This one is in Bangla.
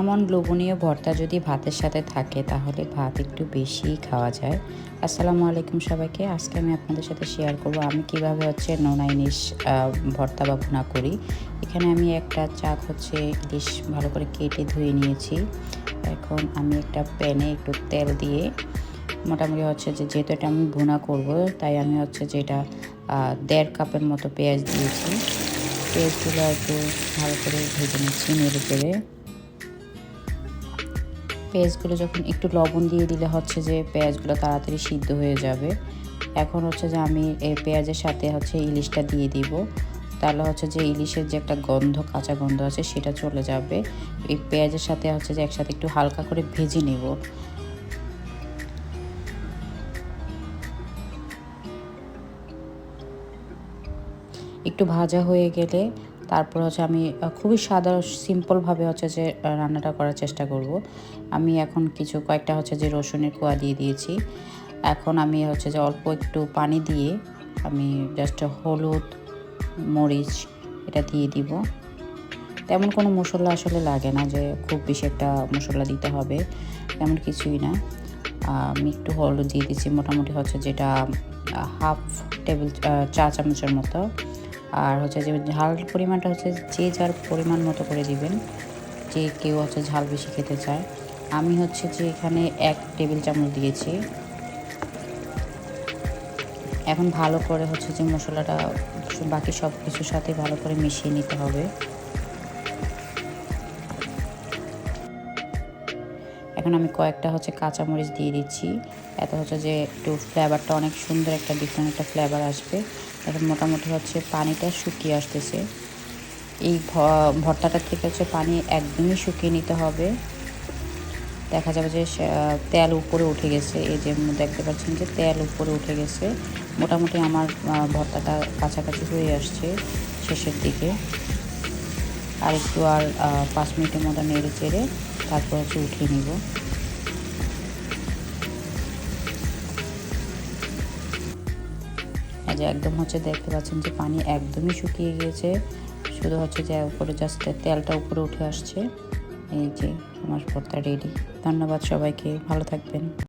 এমন লোভনীয় ভর্তা যদি ভাতের সাথে থাকে তাহলে ভাত একটু বেশিই খাওয়া যায়। আসসালামু আলাইকুম সবাইকে। আজকে আমি আপনাদের সাথে শেয়ার করব আমি কীভাবে হচ্ছে নোনা ইলিশ ভর্তা বা করি। এখানে আমি একটা চাক হচ্ছে ইলিশ ভালো করে কেটে ধুয়ে নিয়েছি। এখন আমি একটা প্যানে একটু তেল দিয়ে মোটামুটি হচ্ছে যে যেহেতু এটা আমি ভুনা করব তাই আমি হচ্ছে যেটা আহ, দেড় কাপের মতো পেঁয়াজ দিয়েছি। পেঁয়াজগুলো একটু ভালো করে ভেজে নিচ্ছি নেড়ে চেড়ে। পেঁয়াজগুলো যখন একটু লবণ দিয়ে দিলে হচ্ছে যে পেঁয়াজগুলো তাড়াতাড়ি সিদ্ধ হয়ে যাবে। এখন হচ্ছে যে আমি এই পেঁয়াজের সাথে হচ্ছে ইলিশটা দিয়ে দিব। তাহলে হচ্ছে যে ইলিশের যে একটা গন্ধ, কাঁচা গন্ধ আছে সেটা চলে যাবে। এই পেঁয়াজের সাথে হচ্ছে যে একসাথে একটু হালকা করে ভেজে নেব। একটু ভাজা হয়ে গেলে তারপর হচ্ছে আমি খুবই সাদা সিম্পলভাবে হচ্ছে যে রান্নাটা করার চেষ্টা করব। আমি এখন কিছু কয়েকটা হচ্ছে যে রসুনের কোয়া দিয়ে দিয়েছি। এখন আমি হচ্ছে যে অল্প একটু পানি দিয়ে আমি জাস্ট হলুদ, মরিচ এটা দিয়ে দিব। তেমন কোনো মশলা আসলে লাগে না যে খুব বেশি একটা মশলা দিতে হবে, তেমন কিছুই না। আমি একটু হলুদ দিয়ে দিচ্ছি মোটামুটি হচ্ছে যেটা হাফ টেবিল চা চামচের মতো। আর হচ্ছে যে ঝাল পরিমাণটা হচ্ছে যে যার পরিমাণ মতো করে দিবেন, যে কেউ হচ্ছে ঝাল বেশি খেতে চায়। আমি হচ্ছে যে এখানে এক টেবিল চামচ দিয়েছি। এখন ভালো করে হচ্ছে যে মশলাটা, বাকি সব কিছুর সাথে ভালো করে মিশিয়ে নিতে হবে। এখন আমি কয়েকটা হচ্ছে কাঁচামরিচ দিয়ে দিচ্ছি। এত হচ্ছে যে একটু ফ্লেভারটা অনেক সুন্দর একটা ডিফারেন্ট একটা ফ্লেভার আসবে। এখন মোটামুটি হচ্ছে পানিটা শুকিয়ে আসতেছে। এই ভর্তাটা থেকে হচ্ছে পানি একদমই শুকিয়ে নিতে হবে। দেখা যাবে যে তেল উপরে উঠে গেছে। এই যে দেখতে পাচ্ছেন যে তেল উপরে উঠে গেছে। মোটামুটি আমার ভর্তাটা কাছাকাছি হয়ে আসছে শেষের দিকে। আর একটু আর পাঁচ মিনিটের মতো নেড়ে চেড়ে তারপর হচ্ছে উঠিয়ে নিব। যে একদম হচ্ছে দেখতে পাচ্ছেন যে পানি একদমই শুকিয়ে গিয়েছে। শুধু হচ্ছে যে উপরে জাস্ট তেলটা উপরে উঠে আসছে। এই যে আমার ভর্তা রেডি ধন্যবাদ সবাইকে। ভালো থাকবেন।